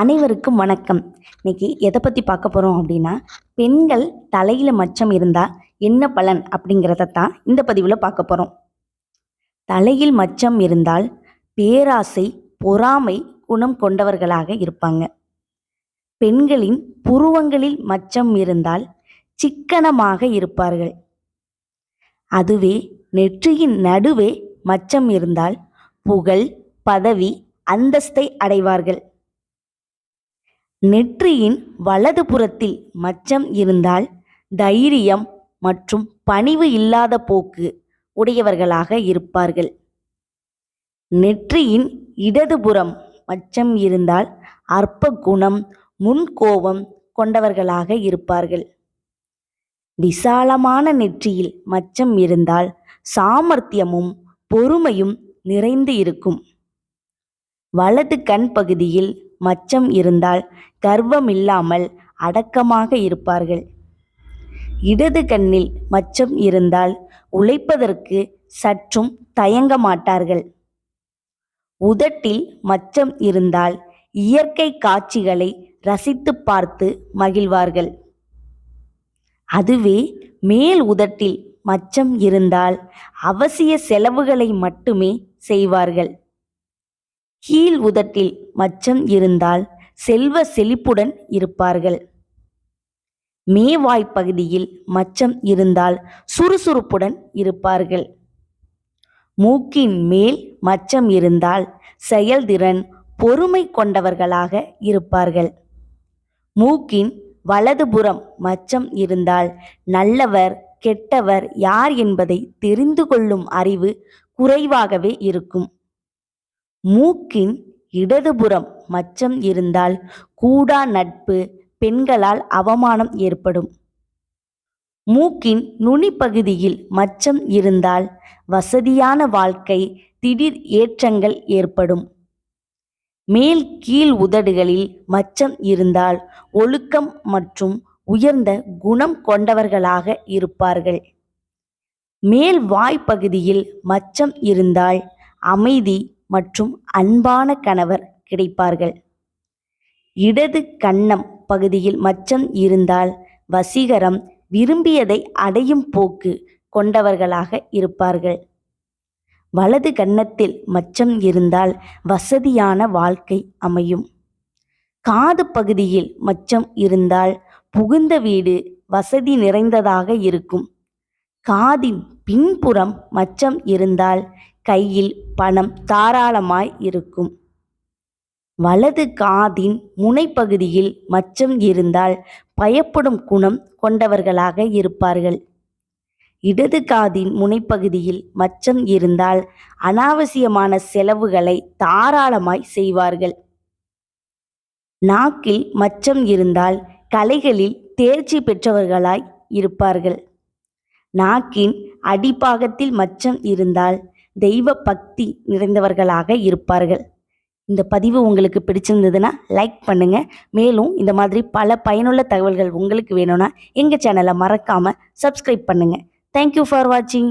அனைவருக்கும் வணக்கம். இன்னைக்கு எதை பற்றி பார்க்க போகிறோம் அப்படின்னா பெண்கள் தலையில் மச்சம் இருந்தால் என்ன பலன் அப்படிங்கிறத தான் இந்த பதிவில் பார்க்க போகிறோம் தலையில் மச்சம் இருந்தால் பேராசை பொறாமை குணம் கொண்டவர்களாக இருப்பாங்க. பெண்களின் புருவங்களில் மச்சம் இருந்தால் சிக்கனமாக இருப்பார்கள். அதுவே நெற்றியின் நடுவே மச்சம் இருந்தால் புகழ் பதவி அந்தஸ்தை அடைவார்கள். நெற்றியின் வலது புறத்தில் மச்சம் இருந்தால் தைரியம் மற்றும் பணிவு இல்லாத போக்கு உடையவர்களாக இருப்பார்கள். நெற்றியின் இடதுபுறம் மச்சம் இருந்தால் அற்ப குணம் முன்கோபம் கொண்டவர்களாக இருப்பார்கள். விசாலமான நெற்றியில் மச்சம் இருந்தால் சாமர்த்தியமும் பொறுமையும் நிறைந்து இருக்கும். வலது கண் பகுதியில் மச்சம் இருந்தால் கர்வமில்லாமல் அடக்கமாக இருப்பார்கள். இடது கண்ணில் மச்சம் இருந்தால் உழைப்பதற்கு சற்றும் தயங்க மாட்டார்கள். உதட்டில் மச்சம் இருந்தால் இயற்கை காட்சிகளை ரசித்து பார்த்து மகிழ்வார்கள். அதுவே மேல் உதட்டில் மச்சம் இருந்தால் அவசிய செலவுகளை மட்டுமே செய்வார்கள். கீழ் உதட்டில் மச்சம் இருந்தால் செல்வ செழிப்புடன் இருப்பார்கள். மேவாய் பகுதியில் மச்சம் இருந்தால் சுறுசுறுப்புடன் இருப்பார்கள். மூக்கின் மேல் மச்சம் இருந்தால் செயல்திறன் பொறுமை கொண்டவர்களாக இருப்பார்கள். மூக்கின் வலதுபுறம் மச்சம் இருந்தால் நல்லவர் கெட்டவர் யார் என்பதை தெரிந்து கொள்ளும் அறிவு குறைவாகவே இருக்கும். மூக்கின் இடதுபுறம் மச்சம் இருந்தால் கூடா நட்பு பெண்களால் அவமானம் ஏற்படும். மூக்கின் நுனிப்பகுதியில் மச்சம் இருந்தால் வசதியான வாழ்க்கை திடீர் ஏற்றங்கள் ஏற்படும். மேல் கீழ் உதடுகளில் மச்சம் இருந்தால் ஒழுக்கம் மற்றும் உயர்ந்த குணம் கொண்டவர்களாக இருப்பார்கள். மேல் வாய்ப்பகுதியில் மச்சம் இருந்தால் அமைதி மற்றும் அன்பான கணவர் கிடைப்பார்கள். இடது கன்னம் பகுதியில் மச்சம் இருந்தால் வசீகரம் விரும்பியதை அடையும் போக்கு கொண்டவர்களாக இருப்பார்கள். வலது கன்னத்தில் மச்சம் இருந்தால் வசதியான வாழ்க்கை அமையும். காது பகுதியில் மச்சம் இருந்தால் புகுந்த வீடு வசதி நிறைந்ததாக இருக்கும். காதின் பின்புறம் மச்சம் இருந்தால் கையில் பணம் தாராளமாய் இருக்கும். வலது காதின் முனைப்பகுதியில் மச்சம் இருந்தால் பயப்படும் குணம் கொண்டவர்களாக இருப்பார்கள். இடது காதின் முனைப்பகுதியில் மச்சம் இருந்தால் அனாவசியமான செலவுகளை தாராளமாய் செய்வார்கள். நாக்கில் மச்சம் இருந்தால் கலைகளில் தேர்ச்சி பெற்றவர்களாய் இருப்பார்கள். நாக்கின் அடிப்பாகத்தில் மச்சம் இருந்தால் தெய்வ பக்தி நிறைந்தவர்களாக இருப்பார்கள். இந்த பதிவு உங்களுக்கு பிடிச்சிருந்ததுன்னா லைக் பண்ணுங்கள் மேலும் இந்த மாதிரி பல பயனுள்ள தகவல்கள் உங்களுக்கு வேணும்னா எங்கள் சேனலை மறக்காமல் சப்ஸ்கிரைப் பண்ணுங்கள் தேங்க்யூ ஃபார் வாட்சிங்